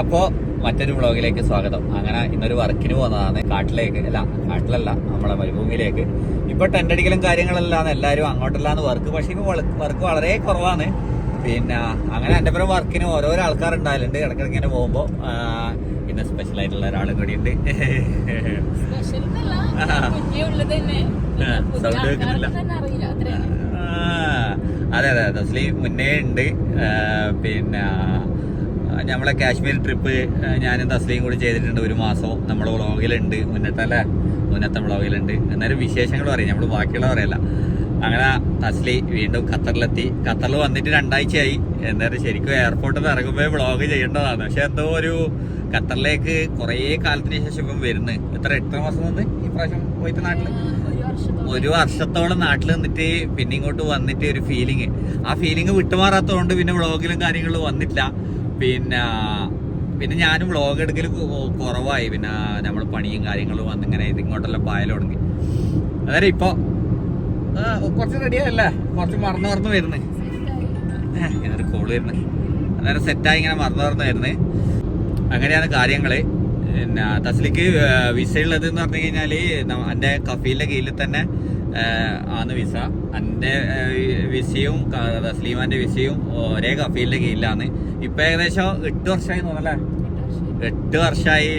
അപ്പോ മറ്റൊരു വ്ളോഗിലേക്ക് സ്വാഗതം. അങ്ങനെ ഇന്നൊരു വർക്കിന് പോകുന്നതാണ് കാട്ടിലേക്ക്. അല്ല കാട്ടിലല്ല. നമ്മളെ മരുഭൂമിയിലേക്ക്. ഇപ്പൊ ടെന്റ് അടിക്കലും കാര്യങ്ങളെല്ലാം എല്ലാവരും അങ്ങോട്ടല്ലാന്ന് വർക്ക് പക്ഷെ ഇപ്പൊ വർക്ക് വളരെ കുറവാണ്. പിന്നെ അങ്ങനെ എന്റെ പേരും വർക്കിന് ഓരോരോ ആൾക്കാർ ഉണ്ടായാലുണ്ട് ഇടയ്ക്കിടയ്ക്ക് ഇങ്ങനെ പോകുമ്പോ ഇന്ന് സ്പെഷ്യൽ ആയിട്ടുള്ള ഒരാളും കൂടി ഉണ്ട്. കേൾക്കുന്നില്ല. അറിയില്ല അതെ അതെ തസ്ലി മുന്നേ ഉണ്ട്. പിന്നെ നമ്മളെ കാശ്മീർ ട്രിപ്പ് ഞാനും തസ്ലിയും കൂടി ചെയ്തിട്ടുണ്ട് ഒരു മാസം. നമ്മളെ വ്ളോഗിലുണ്ട്. മുന്നത്തല്ല മുന്നത്തെ വ്ളോഗിലുണ്ട്. എന്നാലും വിശേഷങ്ങൾ പറയും. നമ്മൾ ബാക്കിയുള്ള പറയല്ല. അങ്ങനെ തസ്ലി വീണ്ടും ഖത്തറിലെത്തി. ഖത്തറിൽ വന്നിട്ട് രണ്ടാഴ്ചയായി. എന്നാലും ശരിക്കും എയർപോർട്ടിൽ നിന്ന് ഇറങ്ങുമ്പോൾ വ്ളോഗ് ചെയ്യേണ്ടതാണ്. പക്ഷെ എന്തോ ഒരു ഖത്തറിലേക്ക് കുറേ കാലത്തിന് ശേഷം ഇപ്പം വരുന്നത് എത്ര എത്ര മാസം നിന്ന്? പ്രാവശ്യം പോയിട്ട് നാട്ടിൽ ഒരു വർഷത്തോളം നാട്ടിൽ നിന്നിട്ട് പിന്നെ ഇങ്ങോട്ട് വന്നിട്ട് ഒരു ഫീലിംഗ് ആ ഫീലിംഗ് വിട്ടുമാറാത്തതുകൊണ്ട് പിന്നെ വ്ളോഗിലും കാര്യങ്ങളും വന്നിട്ടില്ല. പിന്നെ പിന്നെ ഞാനും വ്ളോഗ് എടുക്കൽ കുറവായി. പിന്നെ നമ്മൾ പണിയും കാര്യങ്ങളും വന്നിങ്ങനെ ഇങ്ങനെ ഇങ്ങോട്ടെല്ലാം പായൽ തുടങ്ങി. അതായത് ഇപ്പൊ ആ, കുറച്ച് റെഡിയായല്ലേ കുറച്ച് മറന്നു മറന്നു സെറ്റായി. ഇതൊരു കോൾ വരുന്നത് അന്നേരം സെറ്റായി ഇങ്ങനെ മറന്നു മറന്നു വരുന്നത് അങ്ങനെയാണ് കാര്യങ്ങൾ. പിന്നെ തസ്ലിക്ക് വിസയുള്ളത് എന്ന് പറഞ്ഞു കഴിഞ്ഞാൽ ന- എന്റെ കഫീലിന്റെ കീഴിൽ തന്നെ ആണ് വിസ എന്റെ വിസയും തസ്ലീമാന്റെ വിസയും ഒരേ കഫീലിന്റെ കീഴിലാണ്. ഇപ്പം ഏകദേശം എട്ട് വർഷമായി തോന്നല്ലേ എട്ട് വർഷമായി.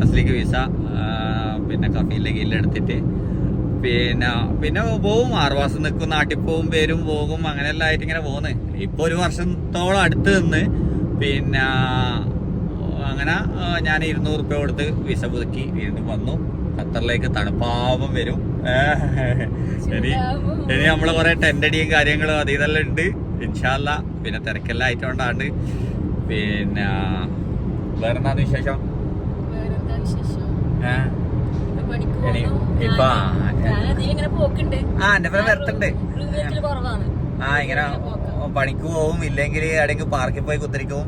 തസ്ലിക്ക് വിസ പിന്നെ കഫീലിന്റെ കീഴിലെടുത്തിട്ട് പിന്നെ പിന്നെ പോവും. ആറുമാസം നിൽക്കും നാട്ടിൽ പോവും പേരും പോകും. അങ്ങനെയെല്ലാം ആയിട്ട് ഇങ്ങനെ പോകുന്നത് ഇപ്പോൾ ഒരു വർഷത്തോളം അടുത്ത് നിന്ന് പിന്നെ അങ്ങനെ ഞാൻ ഇരുന്നൂറ് റുപ്യ കൊടുത്ത് വിസ പുതുക്കി. വീണ്ടും വന്നു. ഖത്തറിലേക്ക് തണുപ്പാവം വരും. ഇനി ഇനി നമ്മൾ കുറെ ടെൻഡടിയും കാര്യങ്ങളും അത് ഇതെല്ലാം ഉണ്ട് ഇൻഷാല്ല. പിന്നെ തിരക്കെല്ലാം ആയിട്ടോണ്ടാണ്ട്. പിന്നെ വേറെ വിശേഷം? ഇപ്പൊ ആ എന്റെ പേര് വരത്തുണ്ട് വീട്ടിൽ ആ ഇങ്ങനെ പണിക്ക് പോവും. ഇല്ലെങ്കിൽ എവിടെയെങ്കിലും പാർക്കിൽ പോയി കുത്തിരിക്കും.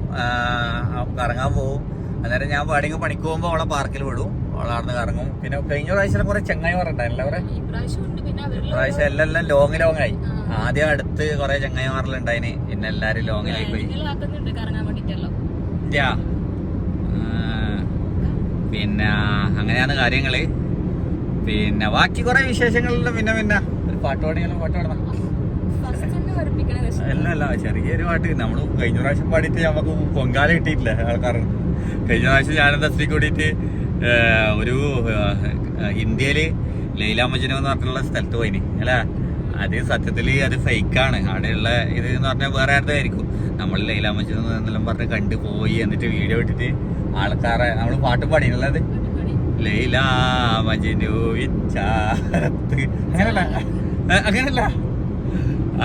കറങ്ങാൻ പോവും. അന്നേരം ഞാൻ എവിടെയെങ്കിലും പണിക്ക് പോകുമ്പോൾ അവളെ പാർക്കിൽ വിടും. അവിടെ കറങ്ങും. പിന്നെ കഴിഞ്ഞ പ്രാവശ്യം കുറെ ചെങ്ങായി പറഞ്ഞിട്ടുണ്ടല്ലോ അവരെ? പ്രാവശ്യം എല്ലാം എല്ലാം ലോങ് ലോങ് ആയി. ആദ്യം അടുത്ത് കുറെ ചെങ്ങായിമാരിലുണ്ടായിന് പിന്നെ എല്ലാരും ലോങ്ങിലായി പോയി പിന്നെ അങ്ങനെയാണ് കാര്യങ്ങൾ. പിന്നെ ബാക്കി കുറെ വിശേഷങ്ങളിലും പിന്നെ പിന്നെ ഒരു പാട്ട് പാടിയാലും? പാട്ട് പാടണം. അല്ല അല്ല. ചെറിയൊരു പാട്ട്. നമ്മൾ കഴിഞ്ഞ പ്രാവശ്യം പാടിയിട്ട് നമുക്ക് പൊങ്കാല കിട്ടിയിട്ടില്ല ആൾക്കാർ കഴിഞ്ഞ പ്രാവശ്യം ഞാനെന്താ സ്ത്രീ കൂടിയിട്ട് ഒരു ഇന്ത്യയിൽ ഇന്ത്യയിൽ ലൈല മജ്നു എന്ന് പറഞ്ഞിട്ടുള്ള സ്ഥലത്ത് പോയിന് അല്ലേ? അത് സത്യത്തിൽ അത് ഫേക്കാണ്. അവിടെയുള്ള ഇത് എന്ന് പറഞ്ഞാൽ വേറെ ആരുടെ ആയിരിക്കും നമ്മൾ ലൈല മജനം എന്നെല്ലാം പറഞ്ഞ് കണ്ടു പോയി എന്നിട്ട് വീഡിയോ ഇട്ടിട്ട് ആൾക്കാരെ നമ്മൾ പാട്ട് പാടിയുള്ളത് അത്? അടിപൊളി ലൈല മജ്നു അങ്ങനല്ല. അങ്ങനല്ല.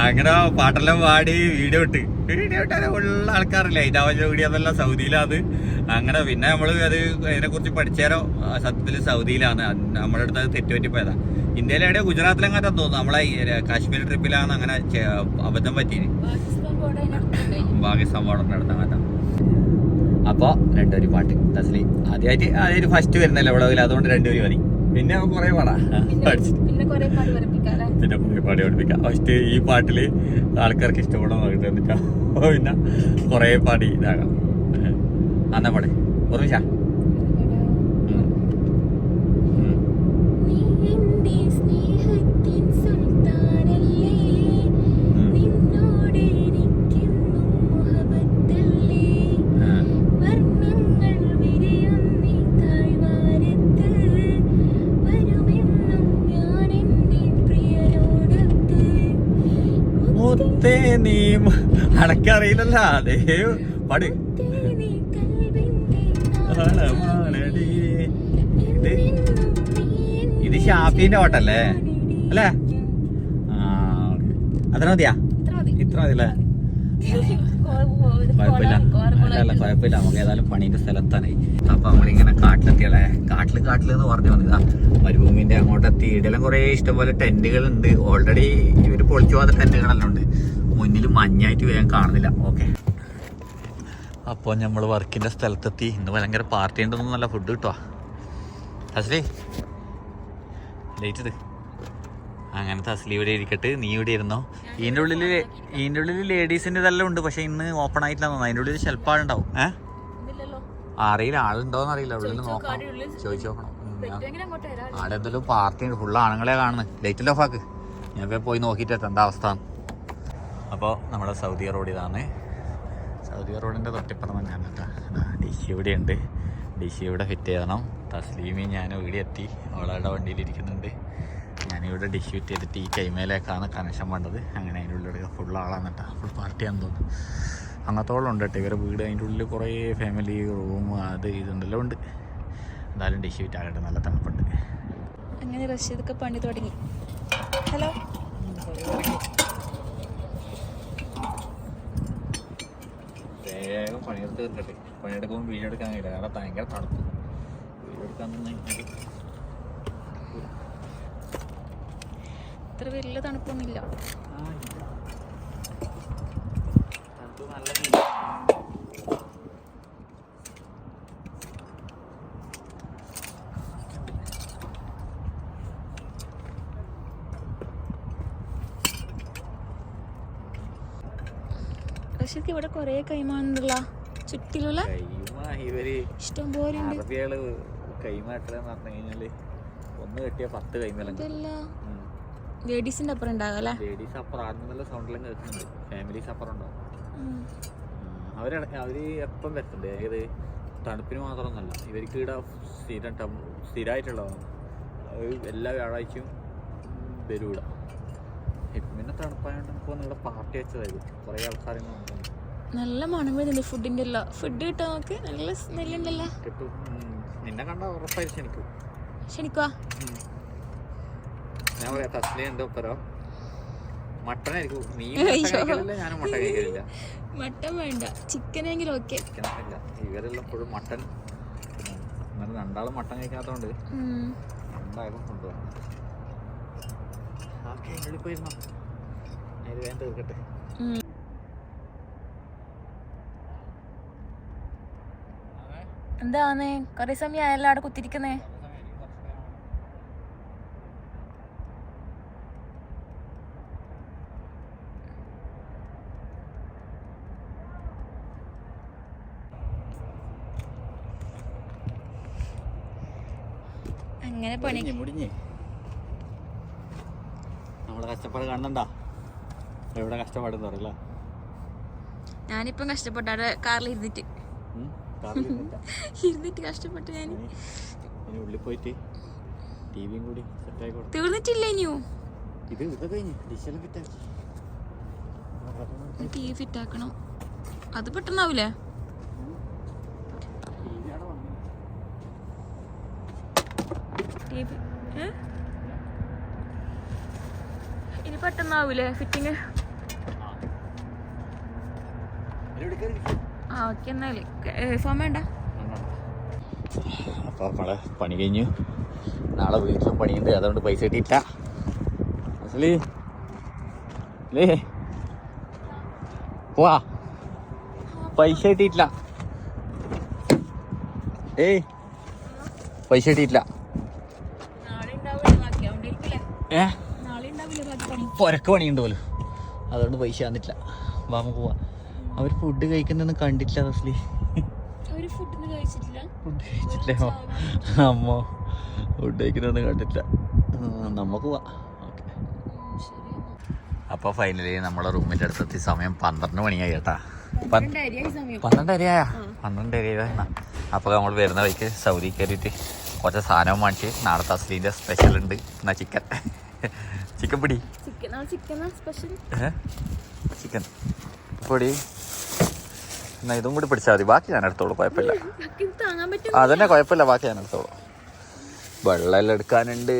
അങ്ങനെ പാട്ടെല്ലാം പാടി വീഡിയോ ഇട്ട്. വീഡിയോ ഇട്ടാൽ ഉള്ള ആൾക്കാരല്ലേ? ഇതാവല്ലോ വീഡിയോ എന്നല്ല സൗദിയിലാണ്. അങ്ങനെ പിന്നെ നമ്മൾ അത് അതിനെക്കുറിച്ച് പഠിച്ചേരോ? സത്യത്തിൽ സൗദിയിലാണ്. നമ്മുടെ അടുത്ത് അത് തെറ്റുപറ്റിപ്പോയതാ. ഇന്ത്യയിലെ എവിടെയോ ഗുജറാത്തിലെങ്ങാറ്റാന്ന് തോന്നുന്നു. നമ്മളെ കാശ്മീർ ട്രിപ്പിലാണ് അങ്ങനെ അബദ്ധം പറ്റിയത്. പാകിസ്ഥാൻ ബോർഡറിന്റെ അപ്പോൾ അടുത്ത മാറ്റം അപ്പൊ രണ്ടുപേരും പാട്ട്. തസ്ലി ആദ്യമായിട്ട് ആദ്യമായിട്ട് ഫസ്റ്റ് വരുന്നല്ലോ വിളവിൽ അതുകൊണ്ട് രണ്ടുപേരും മതി. പിന്നെ കുറെ പാടാ. പിന്നെ കുറെ പാട് പഠിപ്പിക്കാം. ഫസ്റ്റ് ഈ പാട്ടിൽ ആൾക്കാർക്ക് ഇഷ്ടപ്പെടാൻ എന്നിട്ടാ പിന്നെ കുറെ പാടി ഇതാകാം. അന്നാ പാടേ. ഓർമ്മിച്ച മുത്തേ നീ മ- അനക്കറിയില്ലല്ലോ. അതേ പാട്. ഇത് ഷാഫിന്റെ ഓട്ടല്ലേ അല്ലേ? ആ അത്ര മതിയാ? ഇത്ര മതി. അല്ലേ? കുഴപ്പമില്ല. അല്ല കുഴപ്പമില്ല. നമുക്ക് ഏതായാലും പണീന്റെ സ്ഥലത്താണ്. അപ്പൊ നമ്മളിങ്ങനെ കാട്ടിലെത്തിയല്ലേ? കാട്ടിൽ കാട്ടിൽ എന്ന് പറഞ്ഞു വന്നതാ. മരുഭൂമിന്റെ അങ്ങോട്ട് എത്തി ഇടയിലും കുറെ ഇഷ്ടംപോലെ ടെന്റുകൾ ഉണ്ട് ഓൾറെഡി ഇവർ പൊളിച്ചു പോകാത്ത ടെന്റുകളെല്ലാം ഉണ്ട്. മുന്നിൽ മഞ്ഞായിട്ട് വേഗം കാണുന്നില്ല. ഓക്കെ അപ്പോൾ നമ്മൾ വർക്കിന്റെ സ്ഥലത്തെത്തി. ഇന്ന് ഭയങ്കര പാർട്ടി ഉണ്ടെന്ന് നല്ല ഫുഡ് കിട്ടുക അസ്ലി ലേറ്റ് അങ്ങനത്തെ അങ്ങനെ തസ്ലി ഇവിടെ ഇരിക്കട്ടെ നീ ഇവിടെ ഇരുന്നോ. ഇതിന്റെ ഉള്ളിൽ ഇതിന്റെ ഉള്ളിൽ ലേഡീസിന്റെ ഇതെല്ലാം ഉണ്ട് പക്ഷേ ഇന്ന് ഓപ്പൺ ആയിട്ടില്ല തോന്നുന്നു. അതിന്റെ ഉള്ളിൽ ഷെൽപ്പാടുണ്ടാവും ഏ? ഇല്ലല്ലോ അറിയില്ല ആളുണ്ടോന്ന് അറിയില്ല. ഉള്ളിൽ നോക്കാം, നോക്കണം? ചോദിച്ചു നോക്കണം. ഉം, അങ്ങോട്ട് വരാം? ആടെ എന്തെങ്കിലും പാർട്ടി ഉണ്ട്. ഫുള്ള് ആണുങ്ങളെ കാണുന്നത് ലൈറ്റ് ഓഫ് ആക്ക് ഞാൻ പോയി നോക്കിയിട്ട് എത്താം എന്താ അവസ്ഥ? അപ്പോൾ നമ്മുടെ സൗദി റോഡ് ഇതാണ്. സൗദി റോഡിന്റെ തൊട്ടിപ്പുറം തന്നെയാണ് കേട്ടോ. സി ഇവിടെ ഉണ്ട്. ഡി സി ഇവിടെ ഫിറ്റ് ചെയ്യണം. തസ്ലീമി ഞാൻ ഇവിടെ എത്തി. അവളുടെ വണ്ടിയിലിരിക്കുന്നുണ്ട് ഞാനിവിടെ ഡിഷ് ഫിറ്റ് ചെയ്തിട്ട് ഈ കൈമേലേക്കാണ് കണക്ഷൻ വേണ്ടത്. അങ്ങനെ അതിന്റെ ഉള്ളിൽ ഫുൾ ആളാണ് കേട്ടോ. ഫുൾ പാർട്ടിയാണെന്ന് തോന്നുന്നു. അങ്ങനത്തോളം ഉണ്ട് കേട്ടോ. ഇവരുടെ വീട് അതിന്റെ ഉള്ളിൽ കുറേ ഫാമിലി റൂം അത് ഇതുണ്ടല്ലോ ഉണ്ട്. എന്തായാലും ഡിഷ് ഫിറ്റ് ആകട്ടെ. നല്ല തണുപ്പുണ്ട്. അങ്ങനെ റഷീദൊക്കെ പണി തുടങ്ങി. ഹലോ? വേഗം പണിയെടുത്ത് തീർക്കട്ടെ. പണിയെടുക്കുമ്പോൾ വീഡിയോ എടുക്കാൻ കഴിയില്ല. കാരണം ഭയങ്കര തണുപ്പ്. വീഡിയോ എടുക്കാൻ ഇത്ര വലിയ തണുപ്പൊന്നുമില്ല. തണുപ്പ് നല്ല റഷീദ്ക്ക് ഇവിടെ കുറേ കൈമാണുണ്ടല്ല ചുറ്റിലുള്ള കൈമ ഇവർ ഇഷ്ടം പോലെ ഉണ്ട് ഇവിടെ കൊറേ കെട്ടലെന്ന് ചുറ്റിലുള്ള കഴിഞ്ഞാൽ ഒന്ന് കെട്ടിയ പത്ത് ലേഡീസിന്റെ അപ്പുറം ഉണ്ടാകും അല്ലേ? ലേഡീസ് അപ്പുറം ആടുന്നുള്ള സൗണ്ടിലും കേൾക്കുന്നുണ്ട്. ഫാമിലീസ് അപ്പുറം ഉണ്ടാവും. അവർ അവർ എപ്പം ഏത് തണുപ്പിന് മാത്രമൊന്നുമല്ല ഇവർക്ക് ഇവിടെ സ്ഥിരം സ്ഥിരമായിട്ടുള്ളതാണ് എല്ലാ വ്യാഴാഴ്ചയും വരും ഇവിടെ ഇപ്പം പിന്നെ തണുപ്പായോണ്ട് നമുക്ക് നല്ല പാർട്ടി വെച്ചതായിരുന്നു കുറേ ആൾക്കാരൊന്നും ഉണ്ടായിരുന്നു നല്ല മണം വരുന്നുണ്ട് ഫുഡിന്റെ എല്ലാം? ഫുഡ് കിട്ടാൻ നമുക്ക്? നല്ല സ്മെല്ലുണ്ടല്ലോ കിട്ടും. ഉം. നിന്നെ കണ്ട ഉറപ്പായിരിക്കും എനിക്ക് ക്ഷണിക്കുവാ? ഞാൻ പറയാം തസ്ലി എന്റെ ഒപ്പരോ മട്ടനായിരിക്കും. നീ അയ്യോ. മട്ടൻ കഴിക്കലില്ല ഞാനും മട്ടൻ കഴിക്കലില്ല. മട്ടൻ വേണ്ട. ചിക്കനെങ്കിലും ഓക്കെ. ചിക്കനൊന്നുമില്ല ഇവരെല്ലാം എപ്പോഴും മട്ടൻ. എന്നാലും രണ്ടാളും മട്ടൻ കഴിക്കാത്തതുകൊണ്ട് എന്തായാലും കൊണ്ടുപോകണം. ഓക്കെ ഉള്ളിൽ പോയിരുന്നോ? അതിൽ വേഗം തീർക്കട്ടെ എന്താന്നേ കൊറേ സമയം ആയല്ലോ അവിടെ കുത്തിരിക്കുന്നേ. അങ്ങനെ പണി മുടിഞ്ഞേ. കഷ്ടപ്പാട് കാണുന്നുണ്ടോ? എവിടെ കഷ്ടപ്പാടെന്ന് പറയില്ല ഞാനിപ്പം കഷ്ടപ്പെട്ടു അവിടെ കാറിൽ ഇരുന്നിട്ട്. ഇരുന്നിട്ട്? കഷ്ടപ്പെട്ടു ഞാൻ ഉള്ളിൽ പോയിട്ട് ടിവിയും കൂടി തീർന്നിട്ടില്ല ഇനിയോ. ഇത് ടി വി ഫിറ്റ് ആക്കണം. അത് പെട്ടെന്നാവൂലേ? ടി വി ഇനി പെട്ടെന്നാവൂലേ ഫിറ്റിങ് അപ്പോൾ നമ്മളെ പണി കഴിഞ്ഞു നാളെ വീട്ടിലും പണിയുണ്ട്. അതുകൊണ്ട് പൈസ കിട്ടിയില്ല അസലി. ലേ പോവാ പൈസ കിട്ടിയിട്ടില്ല. ഏയ്. പൈസ കിട്ടിയിട്ടില്ല നാളെ ഉണ്ടാവില്ല ബാക്കി അതുകൊണ്ടിരിക്കില്ലേ ഏ നാളെ ഉണ്ടാവില്ല ബാക്കി പണി പൊരക്ക് പണിയുണ്ട് പോലും. അതുകൊണ്ട് പൈസ തന്നിട്ടില്ല. വാമ പോവാ. അവർ ഫുഡ് കഴിക്കുന്നൊന്നും കണ്ടിട്ടില്ല റസ്ലി. ഫുഡ് കഴിച്ചിട്ടില്ലേ. അമ്മ ഫുഡ് കഴിക്കുന്നൊന്നും കണ്ടിട്ടില്ല. നമുക്ക് പോവാം. ഓക്കെ. അപ്പോൾ ഫൈനലി നമ്മളെ റൂമിന്റെ അടുത്തെത്തി. സമയം പന്ത്രണ്ട് മണിയായി കേട്ടാ. പന്ത്രണ്ടരയാ പന്ത്രണ്ടരയാ അപ്പോൾ നമ്മൾ വരുന്ന വഴിക്ക് സൗദി കയറിയിട്ട് കുറച്ച് സാധനം വാങ്ങിച്ച് നാളെ തസ്ലീന്റെ സ്പെഷ്യൽ ഉണ്ട്. എന്നാ ചിക്കൻ ചിക്കൻ പൊടി? ചിക്കൻ പൊടി. എന്നാ ഇതും കൂടി പിടിച്ചാൽ മതി. ബാക്കി ഞാൻ എടുത്തോളൂ കുഴപ്പമില്ല. അതന്നെ കുഴപ്പമില്ല ബാക്കി ഞാൻ എടുത്തോളൂ. വെള്ളമെല്ലാം എടുക്കാനുണ്ട്.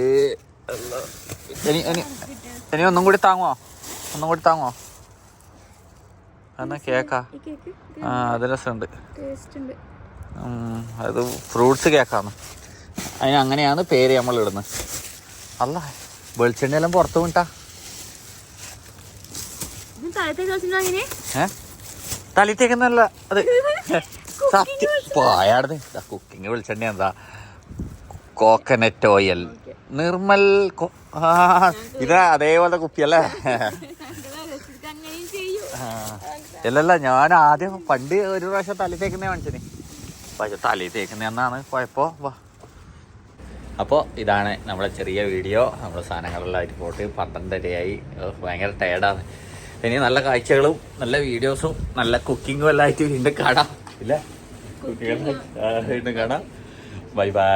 ഇനി ഇനി ഇനി ഒന്നും കൂടി താങ്ങോ ഒന്നും കൂടി താങ്ങോ എന്നാ കേക്കാ. ആ അത് രസമുണ്ട്. അത് ഫ്രൂട്ട്സ് കേക്കാണ് അതിന് അങ്ങനെയാണ് പേര് നമ്മൾ ഇടുന്നത്. അല്ല. വെളിച്ചെണ്ണയെല്ലാം പുറത്ത് വിട്ടാ. തലിത്തേക്കുന്നല്ല അത് സത്യം. പോയാടുന്ന് കുക്കിംഗ് വെളിച്ചെണ്ണ എന്താ കോക്കനട്ട് ഓയിൽ നിർമ്മൽ ഇത് അതേപോലത്തെ കുപ്പിയല്ലേ ഇല്ലല്ല ഞാൻ ആദ്യം പണ്ട് ഒരു പ്രാവശ്യം തലയിൽ തേക്കുന്നേ മനുഷ്യന് പക്ഷെ തലയിൽ തേക്കുന്ന എന്നാണ് കുഴപ്പോ. വാ. അപ്പോൾ ഇതാണ് നമ്മളെ ചെറിയ വീഡിയോ. നമ്മുടെ സാധനങ്ങളെല്ലാം ആയിട്ട് പോട്ട് പന്ത്രണ്ടരയായി. ഭയങ്കര ടയർഡാണ് ഇനി നല്ല കാഴ്ചകളും നല്ല വീഡിയോസും നല്ല കുക്കിങ്ങും എല്ലാം ആയിട്ട് വീണ്ടും കാണാം. ഇല്ല? കുക്കിംഗ് വീണ്ടും കാണാം. Bye bye